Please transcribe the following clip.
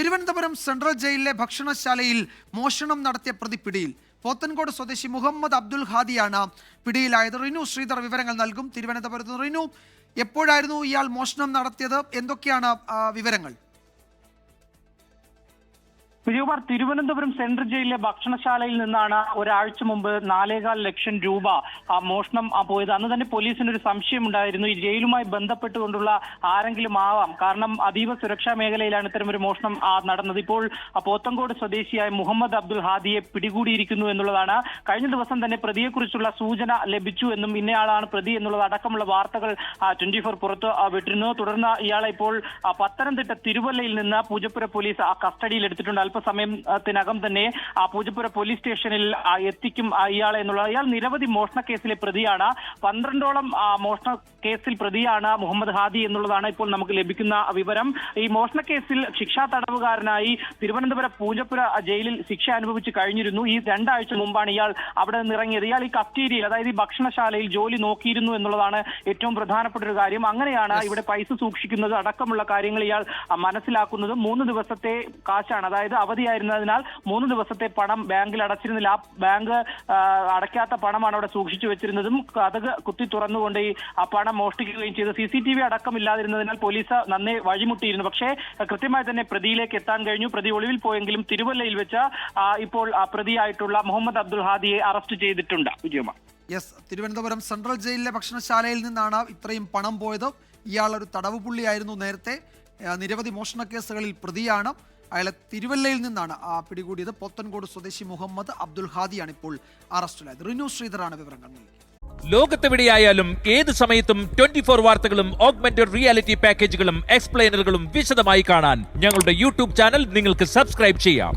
Thiruvananthapuram central ജയിലിലെ ഭക്ഷണശാലയിൽ മോഷണം നടത്തിയ പ്രതി പിടിയിൽ. പോത്തൻകോട് സ്വദേശി മുഹമ്മദ് അബ്ദുൽ ഹാദിയാണ് പിടിയിലായത്. റിനു ശ്രീധർ വിവരങ്ങൾ നൽകും. തിരുവനന്തപുരത്ത്. റിനു എപ്പോഴായിരുന്നു ഇയാൾ മോഷണം നടത്തിയത്? എന്തൊക്കെയാണ് വിവരങ്ങൾ? വിജയകുമാർ തിരുവനന്തപുരം സെൻട്രൽ ജയിലിലെ ഭക്ഷണശാലയിൽ നിന്നാണ് ഒരാഴ്ച മുമ്പ് നാലേകാൽ ലക്ഷം രൂപ മോഷണം പോയത്. അന്ന് തന്നെ പോലീസിന് ഒരു സംശയം ഉണ്ടായിരുന്നു ഈ ജയിലുമായി ബന്ധപ്പെട്ടുകൊണ്ടുള്ള ആരെങ്കിലും ആവാം. കാരണം അതീവ സുരക്ഷാ മേഖലയിലാണ് ഒരു മോഷണം നടന്നത്. ഇപ്പോൾ പോത്തങ്കോട് സ്വദേശിയായ മുഹമ്മദ് അബ്ദുൽ ഹാദിയെ പിടികൂടിയിരിക്കുന്നു എന്നുള്ളതാണ്. കഴിഞ്ഞ ദിവസം തന്നെ പ്രതിയെക്കുറിച്ചുള്ള സൂചന ലഭിച്ചു എന്നും ഇന്നയാളാണ് പ്രതി എന്നുള്ളത് അടക്കമുള്ള വാർത്തകൾ ട്വന്റി ഫോർ പുറത്ത് വിട്ടിരുന്നു തുടർന്ന് ഇയാളെ ഇപ്പോൾ പത്തനംതിട്ട തിരുവല്ലയിൽ നിന്ന് പൂജപ്പുര പോലീസ് കസ്റ്റഡിയിലെടുത്തിട്ടുണ്ട് അല്പസമയത്തിനകം തന്നെ ആ പൂജപ്പുര പോലീസ് സ്റ്റേഷനിൽ എത്തിക്കും ഇയാൾ ഇയാളെ എന്നുള്ളത് ഇയാൾ നിരവധി മോഷണ കേസിലെ പ്രതിയാണ്. പന്ത്രണ്ടോളം മോഷണ കേസിൽ പ്രതിയാണ് മുഹമ്മദ് ഹാദി എന്നുള്ളതാണ് ഇപ്പോൾ നമുക്ക് ലഭിക്കുന്ന വിവരം. ഈ മോഷണ കേസിൽ ശിക്ഷാ തടവുകാരനായി തിരുവനന്തപുരം പൂജപ്പുര ജയിലിൽ ശിക്ഷ അനുഭവിച്ച് കഴിഞ്ഞിരുന്നു. ഈ രണ്ടാഴ്ച മുമ്പാണ് ഇയാൾ അവിടെ നിന്ന് ഇറങ്ങിയത് ഇയാൾ ഈ കഫ്റ്റീരിയയിൽ അതായത് ഈ ഭക്ഷണശാലയിൽ ജോലി നോക്കിയിരുന്നു എന്നുള്ളതാണ് ഏറ്റവും പ്രധാനപ്പെട്ട ഒരു കാര്യം. അങ്ങനെയാണ് ഇവിടെ പൈസ സൂക്ഷിക്കുന്നത്. അടക്കമുള്ള കാര്യങ്ങൾ ഇയാൾ മനസ്സിലാക്കുന്നത്. മൂന്ന് ദിവസത്തെ കാശാണ്. അതായത് അവധിയായിരുന്നതിനാൽ മൂന്ന് ദിവസത്തെ പണം ബാങ്കിൽ അടച്ചിരുന്നില്ല. ആ ബാങ്ക് അടയ്ക്കാത്ത പണമാണ് അവിടെ സൂക്ഷിച്ചു വെച്ചിരുന്നതും കഥക് കുത്തി തുറന്നുകൊണ്ട് ഈ ആ പണം മോഷ്ടിക്കുകയും ചെയ്തു. സി സി ടി വി അടക്കം ഇല്ലാതിരുന്നതിനാൽ പോലീസ് നന്നേ വഴിമുട്ടിയിരുന്നു. പക്ഷേ കൃത്യമായി തന്നെ പ്രതിയിലേക്ക് എത്താൻ കഴിഞ്ഞു. പ്രതി ഒളിവിൽ പോയെങ്കിലും തിരുവല്ലയിൽ വെച്ച് ഇപ്പോൾ പ്രതിയായിട്ടുള്ള മുഹമ്മദ് അബ്ദുൽ ഹാദിയെ അറസ്റ്റ് ചെയ്തിട്ടുണ്ട്. വിജയകുമാർ യെസ് തിരുവനന്തപുരം സെൻട്രൽ ജയിലിലെ ഭക്ഷണശാലയിൽ നിന്നാണ് ഇത്രയും പണം പോയത്. ഇയാൾ ഒരു തടവ് പുള്ളിയായിരുന്നു നേരത്തെ നിരവധി മോഷണ കേസുകളിൽ പ്രതിയാണ്. അയാളെ തിരുവല്ലയിൽ നിന്നാണ് പിടികൂടിയത്. പോത്തൻകോട് സ്വദേശി മുഹമ്മദ് അബ്ദുൽ ഹാദിയാണ് ഇപ്പോൾ അറസ്റ്റിലായത്. റിനു ശ്രീധറാണ് വിവരങ്ങൾ ലോകത്തെവിടെയായാലും ഏത് സമയത്തും ട്വന്റി ഫോർ വാർത്തകളും ഓഗ്മെന്റഡ് റിയാലിറ്റി പാക്കേജുകളും എക്സ്പ്ലെയിനറുകളും വിശദമായി കാണാൻ ഞങ്ങളുടെ യൂട്യൂബ് ചാനൽ നിങ്ങൾക്ക് സബ്സ്ക്രൈബ് ചെയ്യാം.